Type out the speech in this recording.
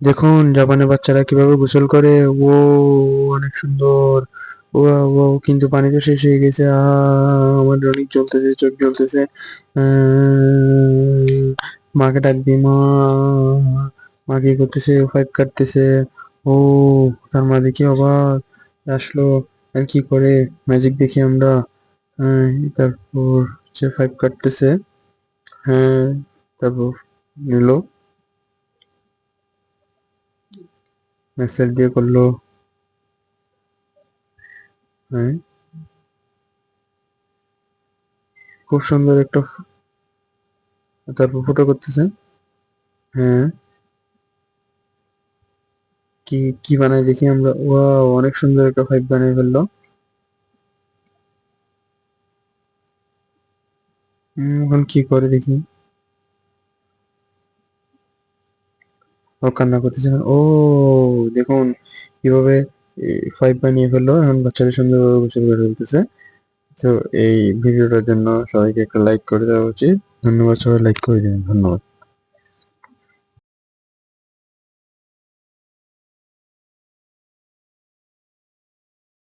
দেখুন, জাপানের বাচ্চারা কীভাবে গোসল করে। ও অনেক সুন্দর। ও ও কিন্তু পানি তো শেষ হয়ে গেছে। আমার অনেক জ্বলতেছে, চোখ জ্বলতেছে। মাকে ডাক দি মা। মা কি করতেছে পাইপ কাটতেছে। ও তার মা দেখি অবাক? আসলো, আর কি করে? ম্যাজিক দেখি আমরা। তারপর সে পাইপ কাটতেছে হ্যাঁ তারপর নিল। মেসেজ দিয়ে করল। হ্যাঁ। খুব সুন্দর একটা তারপর ফটো করতেছে। হ্যাঁ। কি কি বানাই দেখি আমরা। ওয়াও, অনেক সুন্দর একটা ফাইভ বানিয়ে ফেলল। এখন কি করে দেখি? ও কান্না করতেছে ও, দেখুন কীভাবে ফাইভ বানিয়ে ফেলল। এখন বাচ্চাদের সুন্দরভাবে গোসল করে ফেলতেছে। তো এই ভিডিওটার জন্য সবাইকে একটা লাইক করে দেওয়া উচিত। ধন্যবাদ সবাই লাইক করে দিন ধন্যবাদ।